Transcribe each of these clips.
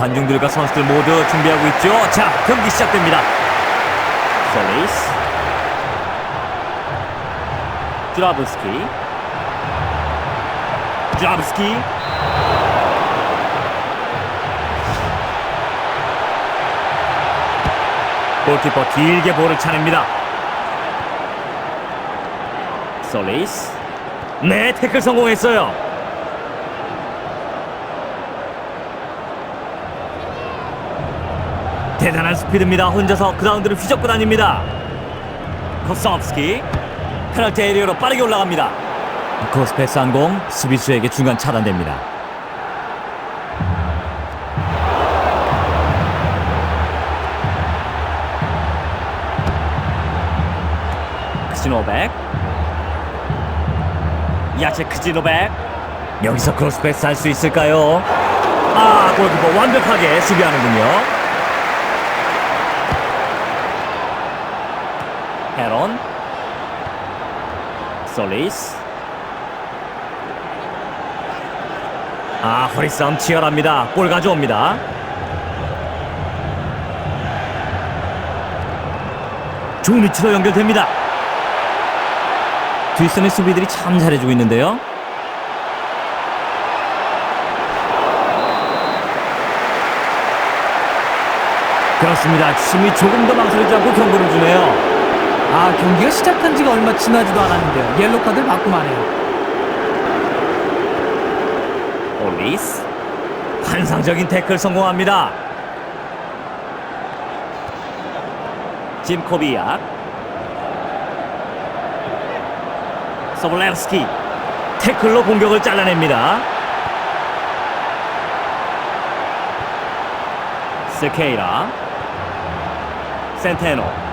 관중들과 선수들 모두 준비하고 있죠. 자, 경기 시작됩니다. 솔리스. 드라브스키. 드라브스키. 골키퍼 길게 볼을 차냅니다. 솔리스. 네, 태클 성공했어요. 대단한 스피드입니다. 혼자서 그라운드를 휘젓고 다닙니다. 코스업스키 페널티 에리어로 빠르게 올라갑니다. 패스 한공 수비수에게 중간 차단됩니다. 크지노백 야채 크지노백 여기서 크로스 패스 할 수 있을까요? 아 골키퍼 완벽하게 수비하는군요. 헤론 솔리스 아 허리 싸움 치열합니다. 볼 가져옵니다. 좋은 위치로 연결됩니다. 뒷선의 수비들이 참 잘해주고 있는데요. 그렇습니다. 주심이 조금 더 망설이지 않고 경고를 주네요 아 경기가 시작한 지가 얼마 지나지도 않았는데요. 옐로 카드를 받고 마네요. 올리스 환상적인 태클 성공합니다. 짐 코비약 서블레스키 태클로 공격을 잘라냅니다. 세케이라 센테노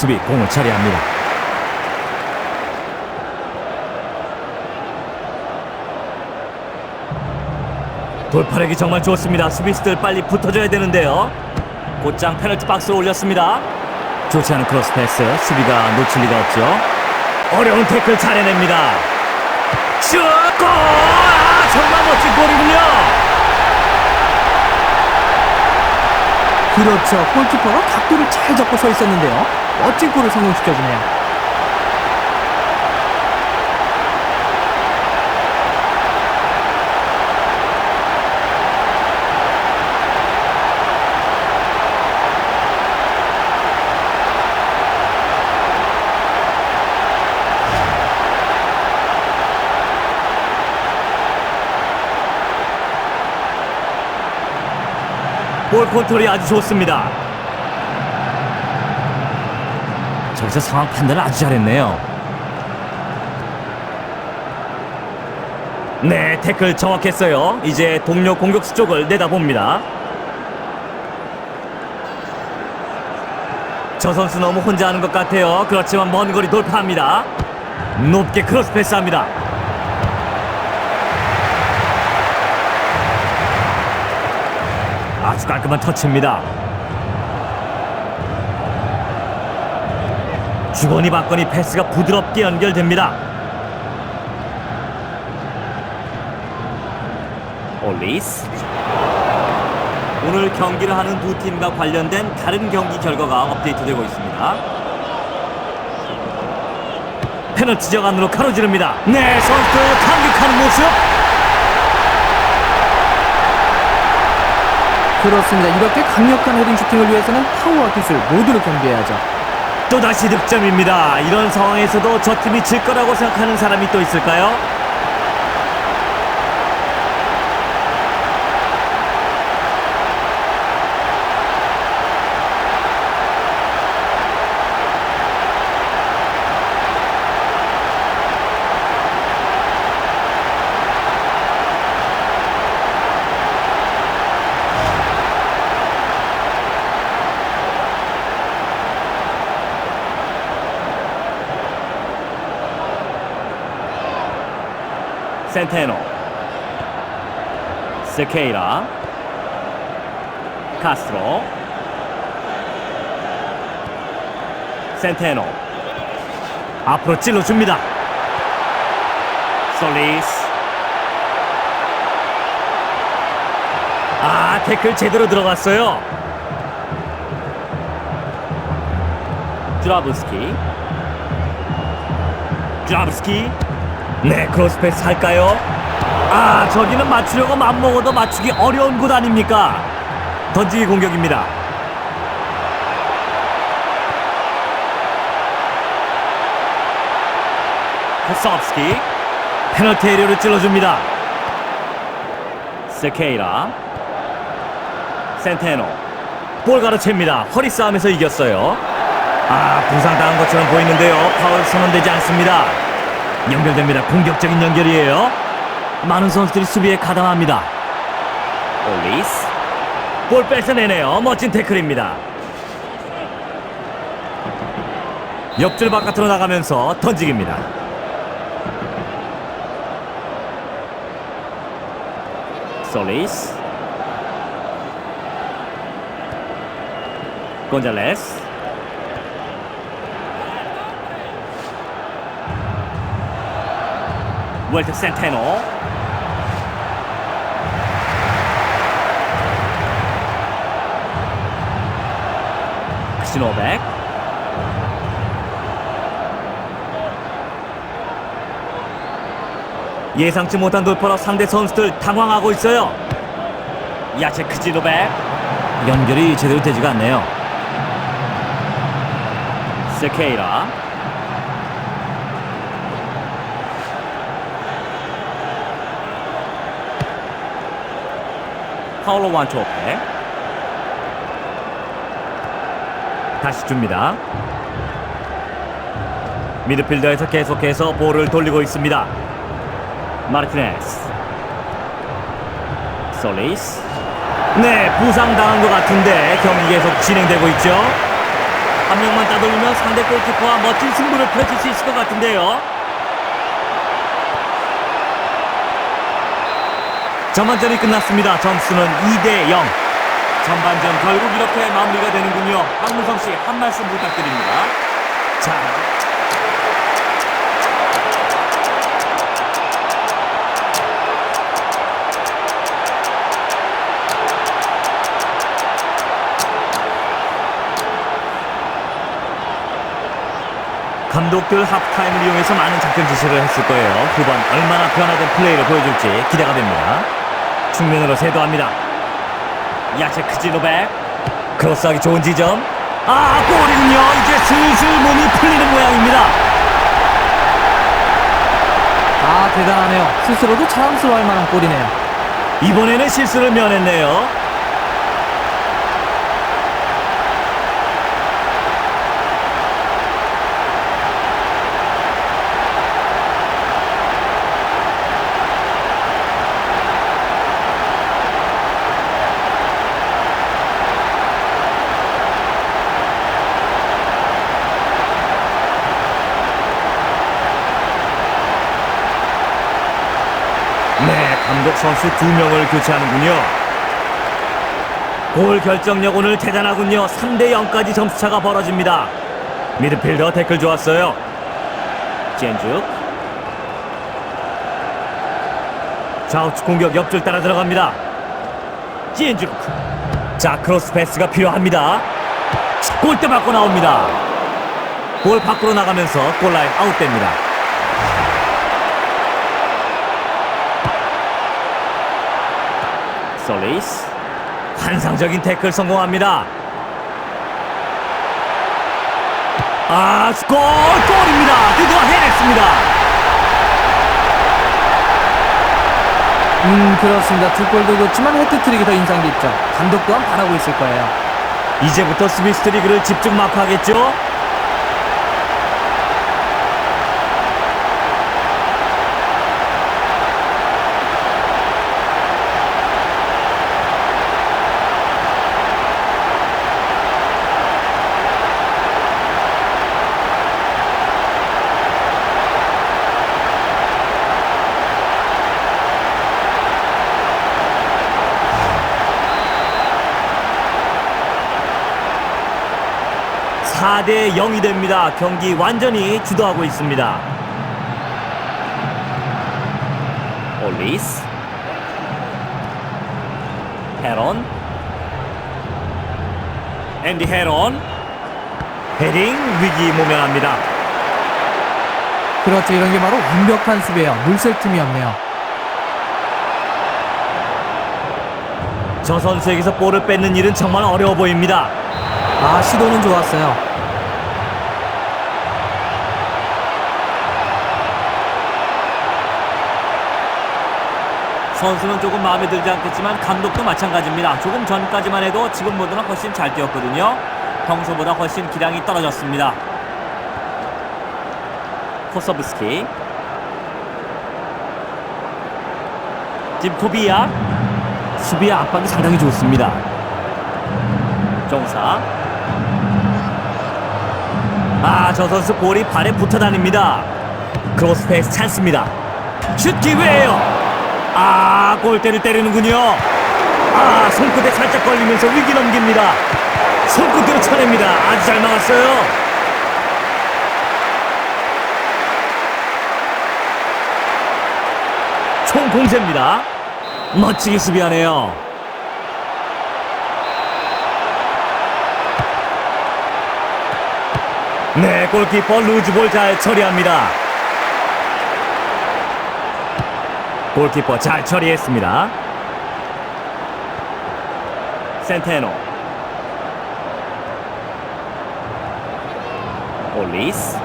수비 공을 처리합니다. 돌파력이 정말 좋습니다. 수비수들 빨리 붙어줘야 되는데요. 곧장 페널티 박스로 올렸습니다. 좋지 않은 크로스 패스 수비가 놓칠 리가 없죠. 어려운 태클 잘해냅니다. 슛! 골! 아, 정말 멋진 골이군요. 그렇죠. 골키퍼가 각도를 잘 잡고 서 있었는데요. 멋진 골을 성공시켜주네요. 볼 컨트롤이 아주 좋습니다. 저기서 상황 판단을 아주 잘했네요. 네, 태클 정확했어요. 이제 동료 공격수 쪽을 내다봅니다. 저 선수 너무 혼자 하는 것 같아요. 그렇지만 먼 거리 돌파합니다. 높게 크로스 패스합니다. 아주 깔끔한 터치입니다. 주거니 받거니 패스가 부드럽게 연결됩니다. 올리스 오늘 경기를 하는 두 팀과 관련된 다른 경기 결과가 업데이트되고 있습니다. 페널티 지역 안으로 가로지릅니다. 네, 선수들 감격하는 모습. 그렇습니다. 이렇게 강력한 헤딩 슈팅을 위해서는 파워와 기술 모두를 겸비해야죠. 또다시 득점입니다. 이런 상황에서도 저 팀이 질 거라고 생각하는 사람이 또 있을까요? 센테노 세케이라 카스트로 센테노 앞으로 찔러줍니다. 솔리스. 아, 태클 제대로 들어갔어요. 드라브스키. 드라브스키. 네, 크로스패스 할까요? 아, 저기는 맞추려고 맘먹어도 맞추기 어려운 곳 아닙니까? 던지기 공격입니다. 코스업스키 페널티 에리어를 찔러줍니다. 세케이라 센테노 볼 가로챕니다. 허리 싸움에서 이겼어요. 아 부상당한 것처럼 보이는데요. 파울 선언되지 않습니다. 연결됩니다. 공격적인 연결이에요. 많은 선수들이 수비에 가담합니다. 올리스 볼 뺏어내네요. 멋진 태클입니다. 옆줄 바깥으로 나가면서 던지기입니다. 솔리스 곤잘레스 웰트 센테노 크시노백 예상치 못한 돌파로 상대 선수들 당황하고 있어요. 야채 크지노백 연결이 제대로 되지가 않네요. 세케이라 파울로 완초페. 다시 줍니다. 미드필더에서 계속해서 볼을 돌리고 있습니다. 마르티네스. 솔리스. 네 부상당한 것 같은데 경기 계속 진행되고 있죠. 한 명만 따돌리면 상대 골키퍼와 멋진 승부를 펼칠 수 있을 것 같은데요 전반전이 끝났습니다. 점수는 2대 0 전반전 결국 이렇게 마무리가 되는군요. 박문성 씨 한 말씀 부탁드립니다. 자. 감독들 하프타임을 이용해서 많은 작전 지시를 했을 거예요. 후반 얼마나 변화된 플레이를 보여줄지 기대가 됩니다. 측면으로 세도합니다. 야채 크지노백 크로스하기 좋은 지점. 아 골이군요. 이제 슬슬 몸이 풀리는 모양입니다. 아 대단하네요. 스스로도 자랑스러워할 만한 골이네요. 이번에는 실수를 면했네요. 네, 감독 선수 두 명을 교체하는군요. 골 결정력 오늘 대단하군요. 3대 0까지 점수차가 벌어집니다. 미드필더 태클 좋았어요. 젠죽. 좌우측 공격 옆줄 따라 들어갑니다. 젠죽. 자, 크로스 패스가 필요합니다. 골대 맞고 나옵니다. 볼 밖으로 나가면서 골라인 아웃됩니다. 솔리스 환상적인 태클 성공합니다. 아, 골! 골입니다. 드디어 해냈습니다. 음 그렇습니다. 두 골도 좋지만 헤트트릭이 더 인상 깊죠. 감독 또한 바라고 있을 거예요. 이제부터 스미스 트리그를 집중 마크하겠죠? 대 0이 됩니다. 경기 완전히 주도하고 있습니다. 올리스 헤론 앤디 헤론 헤딩 위기 모면합니다. 그렇죠. 이런 게 바로 완벽한 수비예요. 물샐 틈이 없네요. 저 선수에게서 볼을 뺏는 일은 정말 어려워 보입니다. 아, 시도는 좋았어요. 선수는 조금 마음에 들지 않겠지만 감독도 마찬가지입니다. 조금 전까지만 해도 지금보다는 훨씬 잘 뛰었거든요. 평소보다 훨씬 기량이 떨어졌습니다. 코서브스키 짐토비야 수비의 압박이 상당히 좋습니다. 종사 아 저 선수 볼이 발에 붙어 다닙니다. 크로스페이스 찬스입니다. 슛 기회예요. 아 골대를 때리는군요. 아 손끝에 살짝 걸리면서 위기 넘깁니다. 손끝으로 쳐냅니다. 아주 잘 막았어요. 총 공세입니다. 멋지게 수비하네요. 네, 골키퍼 루즈볼 잘 처리합니다. 골키퍼 잘 처리했습니다. 센테노. 올리스.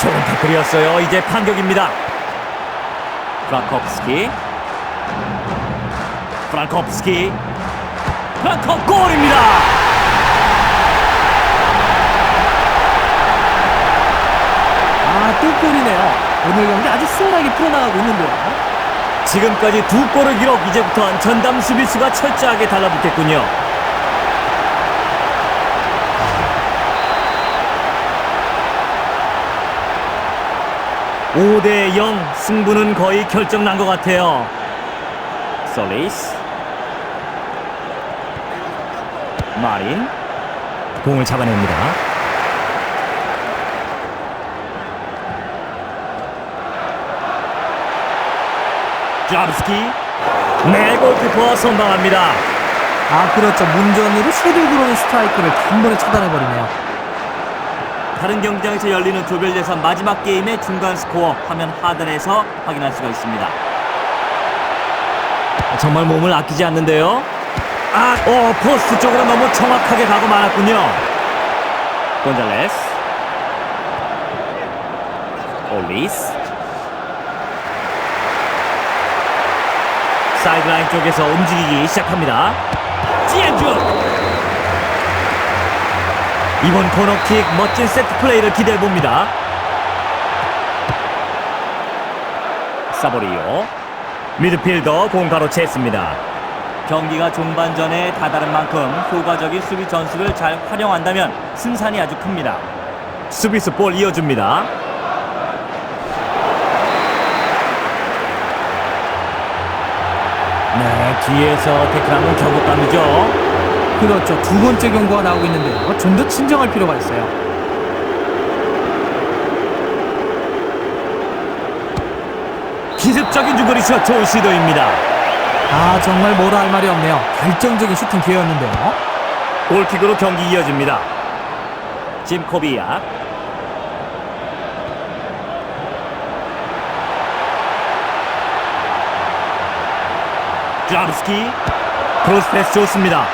좋은 태클이었어요. 이제 판격입니다. 프랑코프스키. 프랑코프스키. 프랑코 골입니다. 아, 또 골이네요. 오늘 경기 아주 승나게 풀어나가고 있는데요. 지금까지 두 골을 기록 이제부터는 전담 수비수가 철저하게 달라붙겠군요. 오대 0 승부는 거의 결정난 것 같아요. 솔리스 마린 공을 잡아냅니다. 잡스키 네 골키퍼 선방합니다. 아, 그렇죠. 문전으로 쉐도 들어오는 스트라이크를 단번에 차단해버리네요. 다른 경기장에서 열리는 조별 예선 마지막 게임의 중간 스코어 화면 하단에서 확인할 수가 있습니다. 정말 몸을 아끼지 않는데요. 아, 어, 포스트 쪽으로 너무 정확하게 가고 말았군요. 곤잘레스. 올리스. 사이드라인 쪽에서 움직이기 시작합니다. 지엔주. 이번 코너킥 멋진 세트 플레이를 기대해 봅니다. 사보리오 미드필더 공 가로챘습니다. 경기가 종반전에 다다른 만큼 효과적인 수비 전술을 잘 활용한다면 승산이 아주 큽니다. 수비수 볼 이어줍니다. 네, 뒤에서 태클하면 경고감이죠. 그렇죠. 두 번째 경고가 나오고 있는데요. 좀더 친정할 필요가 있어요. 기습적인 중거리 슛 좋은 시도입니다. 아, 정말 뭐라 할 말이 없네요. 결정적인 슈팅 기회였는데요. 골킥으로 경기 이어집니다. 짐 코비야. 드라브스키. 크로스 패스 좋습니다.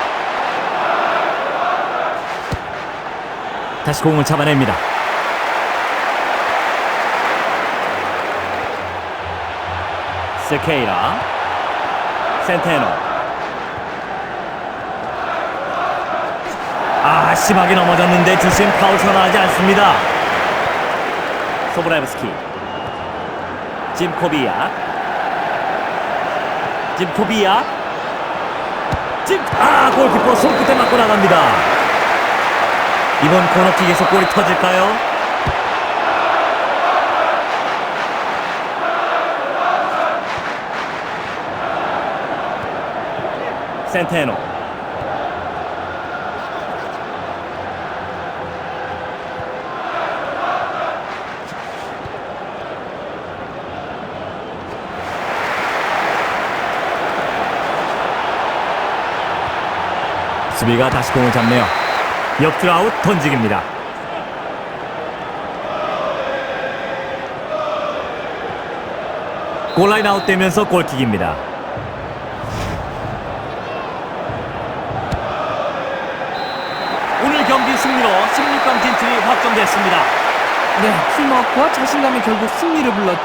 다시 공을 잡아냅니다. 세케이라. 센테노. 아 심하게 넘어졌는데 주심 파울 선언하지 않습니다. 소브라이브스키. 짐코비야 짐코비야 짐아 골키퍼 손끝에 맞고 나갑니다 이번 코너킥에서 골이 터질까요? 센테노. 수비가 다시 공을 잡네요. 옆줄 아웃 던지기입니다. 골라인 아웃되면서 골킥입니다. 오늘 경기 승리로 16강 진출이 확정됐습니다. 네, 팀워크와 자신감이 결국 승리를 불렀죠.